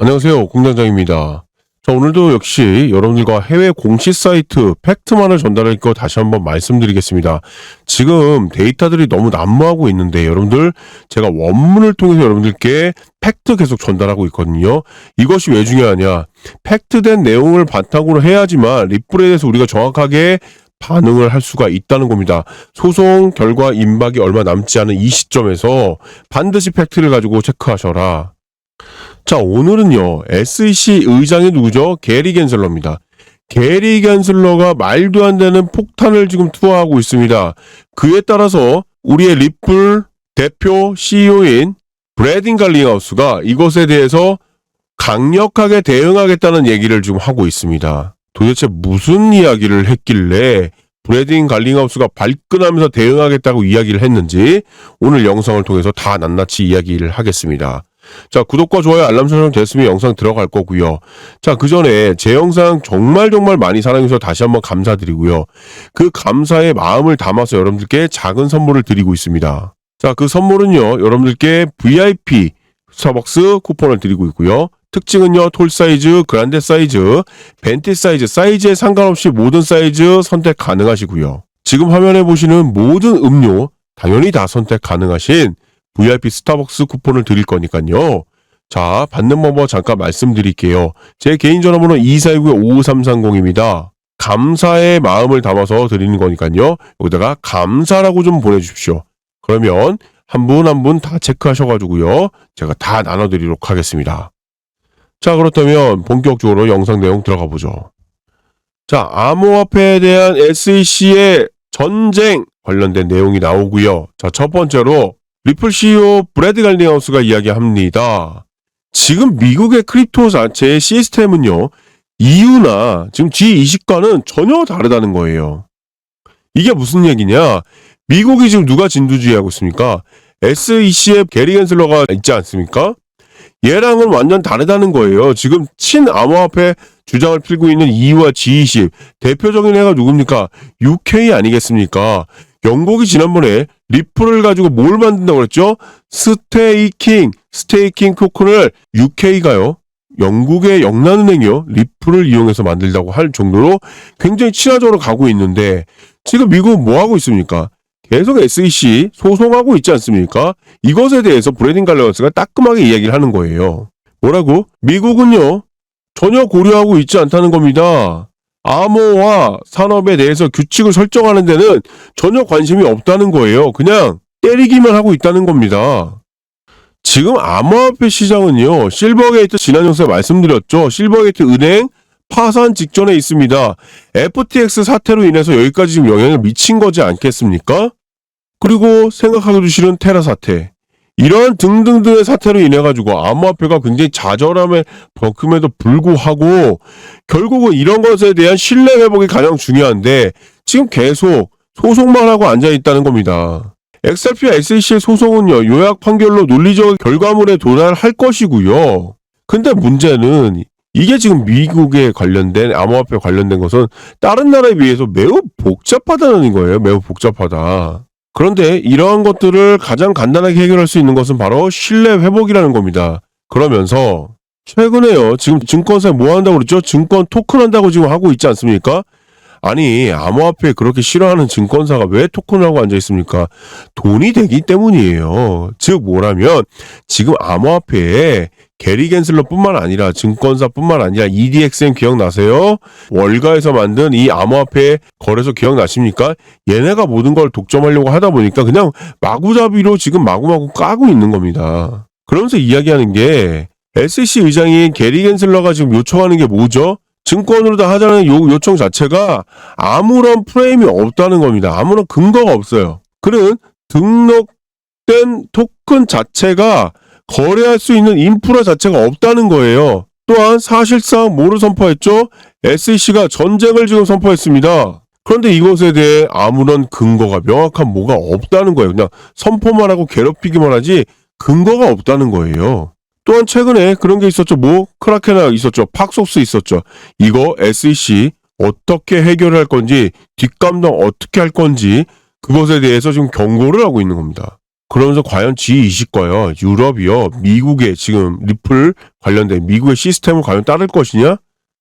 안녕하세요. 공장장입니다. 자, 오늘도 역시 여러분들과 해외 공시 사이트 팩트만을 전달할 거 다시 한번 말씀드리겠습니다. 지금 데이터들이 너무 난무하고 있는데 여러분들 제가 원문을 통해서 여러분들께 팩트 계속 전달하고 있거든요. 이것이 왜 중요하냐? 팩트된 내용을 바탕으로 해야지만 리플에 대해서 우리가 정확하게 반응을 할 수가 있다는 겁니다. 소송 결과 임박이 얼마 남지 않은 이 시점에서 반드시 팩트를 가지고 체크하셔라. 자, 오늘은요, SEC 의장이 누구죠? 게리 겐슬러입니다. 게리 겐슬러가 말도 안 되는 폭탄을 지금 투하하고 있습니다. 그에 따라서 우리의 리플 대표 CEO인 브래딘 갈링하우스가 이것에 대해서 강력하게 대응하겠다는 얘기를 지금 하고 있습니다. 도대체 무슨 이야기를 했길래 브래딘 갈링하우스가 발끈하면서 대응하겠다고 이야기를 했는지 오늘 영상을 통해서 다 낱낱이 이야기를 하겠습니다. 자, 구독과 좋아요, 알람 설정 됐으면 영상 들어갈 거고요. 자, 그 전에 제 영상 정말 정말 많이 사랑해주셔서 다시 한번 감사드리고요. 그 감사의 마음을 담아서 여러분들께 작은 선물을 드리고 있습니다. 자, 그 선물은요, 여러분들께 VIP 스타벅스 쿠폰을 드리고 있고요. 특징은요, 톨 사이즈, 그란데 사이즈, 벤티 사이즈, 사이즈에 상관없이 모든 사이즈 선택 가능하시고요. 지금 화면에 보시는 모든 음료, 당연히 다 선택 가능하신 VIP 스타벅스 쿠폰을 드릴 거니까요. 자, 받는 방법 잠깐 말씀드릴게요. 제 개인 전화번호 2469-55330입니다. 감사의 마음을 담아서 드리는 거니까요. 여기다가 감사라고 좀 보내주십시오. 그러면 한 분 한 분 다 체크하셔가지고요. 제가 다 나눠드리도록 하겠습니다. 자, 그렇다면 본격적으로 영상 내용 들어가 보죠. 자, 암호화폐에 대한 SEC의 전쟁 관련된 내용이 나오고요. 자, 첫 번째로 리플 CEO 브래드 갈링하우스가 이야기합니다. 지금 미국의 크립토 자체의 시스템은요, EU나 지금 G20과는 전혀 다르다는 거예요. 이게 무슨 얘기냐? 미국이 지금 누가 진두지휘하고 있습니까? SEC의 게리 겐슬러가 있지 않습니까? 얘랑은 완전 다르다는 거예요. 지금 친암호화폐 주장을 필고 있는 EU와 G20 대표적인 애가 누굽니까? UK 아니겠습니까? 영국이 지난번에 리플을 가지고 뭘 만든다고 그랬죠? 스테이킹, 스테이킹 토큰을 UK가요. 영국의 영란은행이요. 리플을 이용해서 만들다고 할 정도로 굉장히 친화적으로 가고 있는데 지금 미국은 뭐 하고 있습니까? 계속 SEC 소송하고 있지 않습니까? 이것에 대해서 브래딘 갈러스가 따끔하게 이야기를 하는 거예요. 뭐라고? 미국은요. 전혀 고려하고 있지 않다는 겁니다. 암호화 산업에 대해서 규칙을 설정하는 데는 전혀 관심이 없다는 거예요. 그냥 때리기만 하고 있다는 겁니다. 지금 암호화폐 시장은요, 실버게이트 지난 영상에 말씀드렸죠. 실버게이트 은행 파산 직전에 있습니다. FTX 사태로 인해서 여기까지 지금 영향을 미친 거지 않겠습니까? 그리고 생각하기도 싫은 테라 사태. 이러한 등등등의 사태로 인해 가지고 암호화폐가 굉장히 좌절함에 겪음에도 불구하고 결국은 이런 것에 대한 신뢰 회복이 가장 중요한데 지금 계속 소송만 하고 앉아 있다는 겁니다. XRP와 SEC의 소송은요 요약 판결로 논리적 결과물에 도달할 것이고요. 근데 문제는 이게 지금 미국에 관련된 암호화폐 관련된 것은 다른 나라에 비해서 매우 복잡하다는 거예요. 매우 복잡하다. 그런데 이러한 것들을 가장 간단하게 해결할 수 있는 것은 바로 신뢰 회복이라는 겁니다. 그러면서 최근에요. 지금 증권사에 뭐 한다고 그랬죠? 증권 토큰 한다고 지금 하고 있지 않습니까? 아니 암호화폐 그렇게 싫어하는 증권사가 왜 토큰을 하고 앉아 있습니까? 돈이 되기 때문이에요. 즉 뭐라면 지금 암호화폐에 게리 겐슬러뿐만 아니라 증권사뿐만 아니라 EDXM 기억나세요? 월가에서 만든 이 암호화폐 거래소 기억나십니까? 얘네가 모든 걸 독점하려고 하다 보니까 그냥 마구잡이로 지금 마구마구 까고 있는 겁니다. 그러면서 이야기하는 게 SEC 의장인 게리 겐슬러가 지금 요청하는 게 뭐죠? 증권으로 다 하자는 요, 요청 자체가 아무런 프레임이 없다는 겁니다. 아무런 근거가 없어요. 그는 등록된 토큰 자체가 거래할 수 있는 인프라 자체가 없다는 거예요. 또한 사실상 뭐를 선포했죠? SEC가 전쟁을 지금 선포했습니다. 그런데 이것에 대해 아무런 근거가 명확한 뭐가 없다는 거예요. 그냥 선포만 하고 괴롭히기만 하지 근거가 없다는 거예요. 또한 최근에 그런 게 있었죠. 뭐 크라케나 있었죠. 팍소스 있었죠. 이거 SEC 어떻게 해결할 건지 뒷감당 어떻게 할 건지 그것에 대해서 지금 경고를 하고 있는 겁니다. 그러면서 과연 G20과요, 유럽이요, 미국의 지금 리플 관련된 미국의 시스템을 과연 따를 것이냐?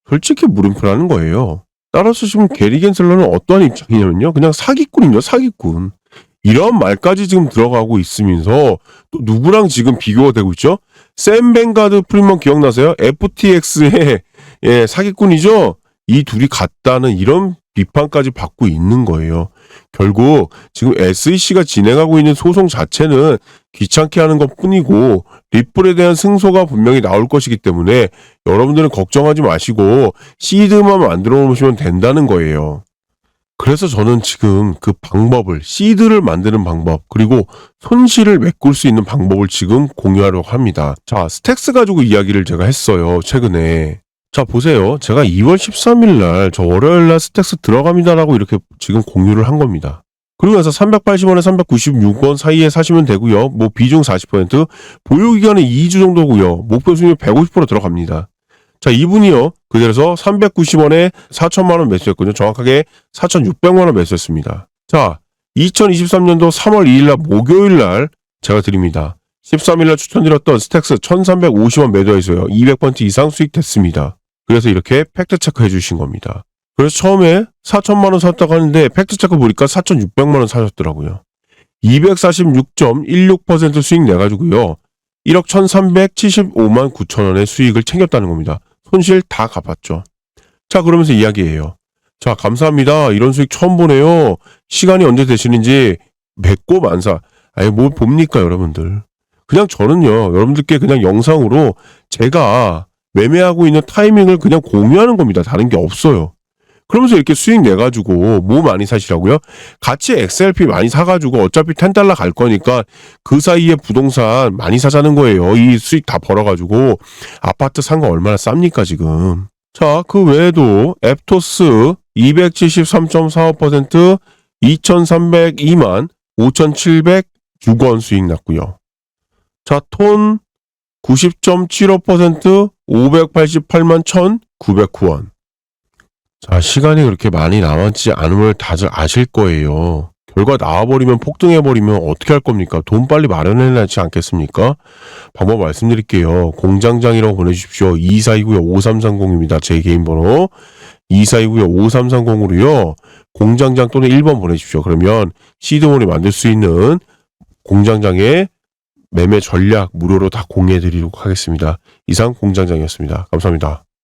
솔직히 물음표라는 거예요. 따라서 지금 게리 겐슬러는 어떠한 입장이냐면요. 그냥 사기꾼이죠, 사기꾼. 이런 말까지 지금 들어가고 있으면서 또 누구랑 지금 비교가 되고 있죠? 샘 뱅가드 프리먼 기억나세요? FTX의 예, 사기꾼이죠? 이 둘이 같다는 이런 비판까지 받고 있는 거예요. 결국 지금 SEC가 진행하고 있는 소송 자체는 귀찮게 하는 것 뿐이고 리플에 대한 승소가 분명히 나올 것이기 때문에 여러분들은 걱정하지 마시고 시드만 만들어 놓으시면 된다는 거예요. 그래서 저는 지금 그 방법을 시드를 만드는 방법 그리고 손실을 메꿀 수 있는 방법을 지금 공유하려고 합니다. 자, 스택스 가지고 이야기를 제가 했어요. 최근에. 자, 보세요. 제가 2월 13일 날 저 월요일 날 스택스 들어갑니다라고 이렇게 지금 공유를 한 겁니다. 나서 380원에 396원 사이에 사시면 되고요. 뭐 비중 40%, 보유 기간은 2주 정도고요. 목표 수익률 150% 들어갑니다. 자, 이분이요. 그래서 390원에 4천만 원 매수했거든요. 정확하게 4,600만 원 매수했습니다. 자, 2023년도 3월 2일 날 목요일 날 제가 드립니다. 13일 날 추천드렸던 스택스 1,350원 매도해서요. 200번트 이상 수익 됐습니다. 그래서 이렇게 팩트 체크 해 주신 겁니다. 그래서 처음에 4천만 원 샀다고 하는데 팩트 체크 보니까 4,600만 원 사셨더라고요. 246.16% 수익 내가지고요. 1억 1,375만 9천 원의 수익을 챙겼다는 겁니다. 손실 다 갚았죠. 자, 그러면서 이야기해요. 자, 감사합니다. 이런 수익 처음 보네요. 시간이 언제 되시는지 뵙고 만사. 아니, 뭘 봅니까, 여러분들. 그냥 저는요, 여러분들께 그냥 영상으로 제가 매매하고 있는 타이밍을 그냥 공유하는 겁니다. 다른 게 없어요. 그러면서 이렇게 수익 내가지고 뭐 많이 사시라고요? 같이 XLP 많이 사가지고 어차피 10달러 갈 거니까 그 사이에 부동산 많이 사자는 거예요. 이 수익 다 벌어가지고 아파트 산 거 얼마나 쌉니까 지금? 자, 그 외에도 앱토스 273.45% 2,302만 5,706원 수익 났고요. 자, 톤 90.75% 588만 1,909원. 자, 시간이 그렇게 많이 남았지 않음을 다들 아실 거예요. 결과 나와버리면 폭등해버리면 어떻게 할 겁니까? 돈 빨리 마련해야 하지 않겠습니까? 방법 말씀드릴게요. 공장장이라고 보내주십시오. 2429-5330입니다. 제 개인 번호. 2429-5330으로요. 공장장 또는 1번 보내주십시오. 그러면 시드원이 만들 수 있는 공장장의 매매 전략 무료로 다 공유해 드리도록 하겠습니다. 이상 공장장이었습니다. 감사합니다.